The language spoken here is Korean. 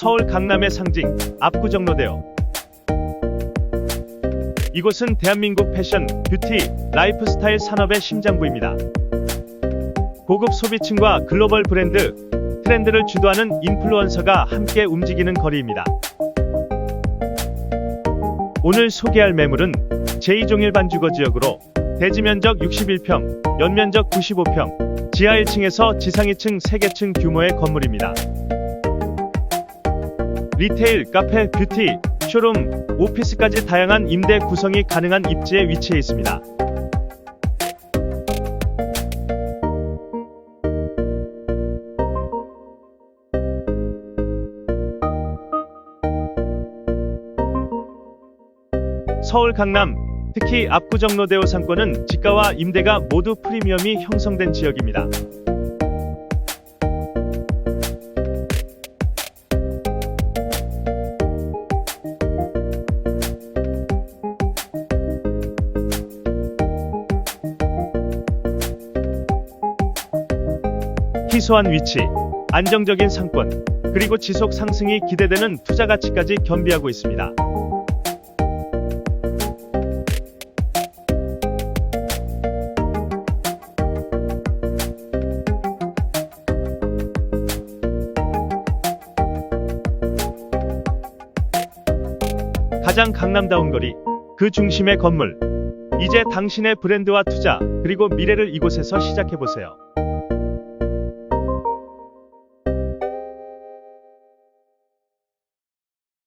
서울 강남의 상징 압구정로대요. 이곳은 대한민국 패션, 뷰티, 라이프스타일 산업의 심장부입니다. 고급 소비층과 글로벌 브랜드, 트렌드를 주도하는 인플루언서가 함께 움직이는 거리입니다. 오늘 소개할 매물은 제2종일 반 주거 지역으로 대지 면적 61평, 연면적 95평, 지하 1층에서 지상 2층 3개층 규모의 건물입니다. 리테일, 카페, 뷰티, 쇼룸, 오피스까지 다양한 임대 구성이 가능한 입지에 위치해 있습니다. 서울 강남, 특히 압구정로데오 상권은 지가와 임대가 모두 프리미엄이 형성된 지역입니다. 희소한 위치, 안정적인 상권, 그리고 지속 상승이 기대되는 투자 가치까지 겸비하고 있습니다. 가장 강남다운 거리, 그 중심의 건물. 이제 당신의 브랜드와 투자, 그리고 미래를 이곳에서 시작해보세요.